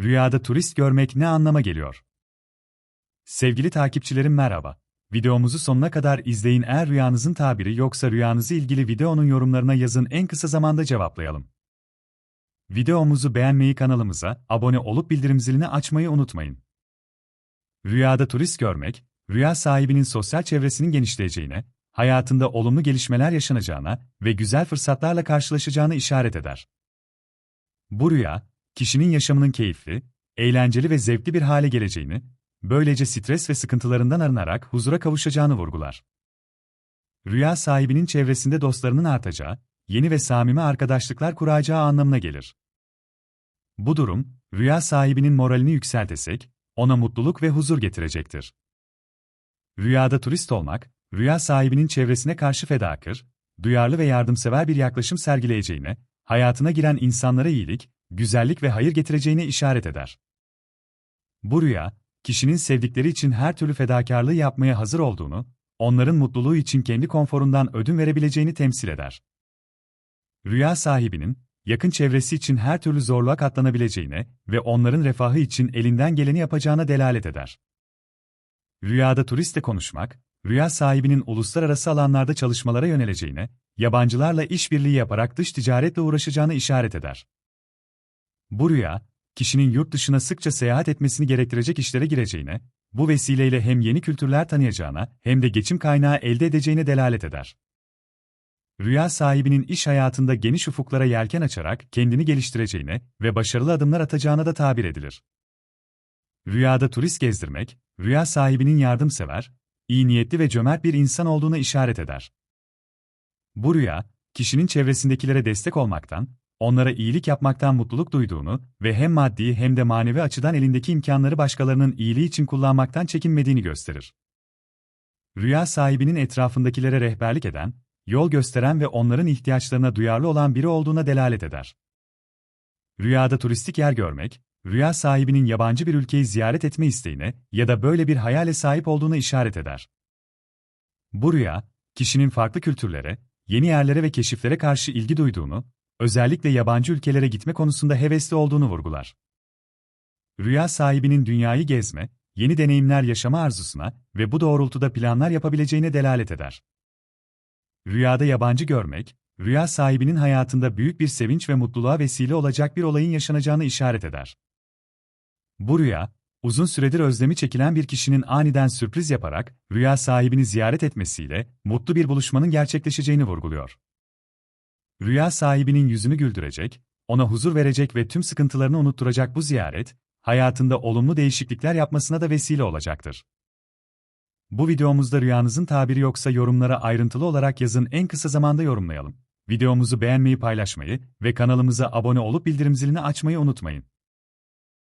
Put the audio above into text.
Rüyada turist görmek ne anlama geliyor? Sevgili takipçilerim merhaba. Videomuzu sonuna kadar izleyin eğer rüyanızın tabiri yoksa rüyanızı ilgili videonun yorumlarına yazın en kısa zamanda cevaplayalım. Videomuzu beğenmeyi kanalımıza abone olup bildirim zilini açmayı unutmayın. Rüyada turist görmek, rüya sahibinin sosyal çevresinin genişleyeceğine, hayatında olumlu gelişmeler yaşanacağına ve güzel fırsatlarla karşılaşacağını işaret eder. Bu rüya, kişinin yaşamının keyifli, eğlenceli ve zevkli bir hale geleceğini, böylece stres ve sıkıntılarından arınarak huzura kavuşacağını vurgular. Rüya sahibinin çevresinde dostlarının artacağı, yeni ve samimi arkadaşlıklar kuracağı anlamına gelir. Bu durum, rüya sahibinin moralini yükseltesek, ona mutluluk ve huzur getirecektir. Rüyada turist olmak, rüya sahibinin çevresine karşı fedakar, duyarlı ve yardımsever bir yaklaşım sergileyeceğine, hayatına giren insanlara iyilik, güzellik ve hayır getireceğine işaret eder. Bu rüya, kişinin sevdikleri için her türlü fedakarlığı yapmaya hazır olduğunu, onların mutluluğu için kendi konforundan ödün verebileceğini temsil eder. Rüya sahibinin, yakın çevresi için her türlü zorluğa katlanabileceğine ve onların refahı için elinden geleni yapacağına delalet eder. Rüyada turistle konuşmak, rüya sahibinin uluslararası alanlarda çalışmalara yöneleceğine, yabancılarla işbirliği yaparak dış ticaretle uğraşacağını işaret eder. Bu rüya, kişinin yurt dışına sıkça seyahat etmesini gerektirecek işlere gireceğine, bu vesileyle hem yeni kültürler tanıyacağına hem de geçim kaynağı elde edeceğine delalet eder. Rüya sahibinin iş hayatında geniş ufuklara yelken açarak kendini geliştireceğine ve başarılı adımlar atacağına da tabir edilir. Rüyada turist gezdirmek, rüya sahibinin yardımsever, iyi niyetli ve cömert bir insan olduğuna işaret eder. Bu rüya, kişinin çevresindekilere destek olmaktan, onlara iyilik yapmaktan mutluluk duyduğunu ve hem maddi hem de manevi açıdan elindeki imkanları başkalarının iyiliği için kullanmaktan çekinmediğini gösterir. Rüya sahibinin etrafındakilere rehberlik eden, yol gösteren ve onların ihtiyaçlarına duyarlı olan biri olduğuna delalet eder. Rüyada turistik yer görmek, rüya sahibinin yabancı bir ülkeyi ziyaret etme isteğine ya da böyle bir hayale sahip olduğuna işaret eder. Bu rüya, kişinin farklı kültürlere, yeni yerlere ve keşiflere karşı ilgi duyduğunu, özellikle yabancı ülkelere gitme konusunda hevesli olduğunu vurgular. Rüya sahibinin dünyayı gezme, yeni deneyimler yaşama arzusuna ve bu doğrultuda planlar yapabileceğine delalet eder. Rüyada yabancı görmek, rüya sahibinin hayatında büyük bir sevinç ve mutluluğa vesile olacak bir olayın yaşanacağını işaret eder. Bu rüya, uzun süredir özlemi çekilen bir kişinin aniden sürpriz yaparak rüya sahibini ziyaret etmesiyle mutlu bir buluşmanın gerçekleşeceğini vurguluyor. Rüya sahibinin yüzünü güldürecek, ona huzur verecek ve tüm sıkıntılarını unutturacak bu ziyaret, hayatında olumlu değişiklikler yapmasına da vesile olacaktır. Bu videomuzda rüyanızın tabiri yoksa yorumlara ayrıntılı olarak yazın en kısa zamanda yorumlayalım. Videomuzu beğenmeyi paylaşmayı ve kanalımıza abone olup bildirim zilini açmayı unutmayın.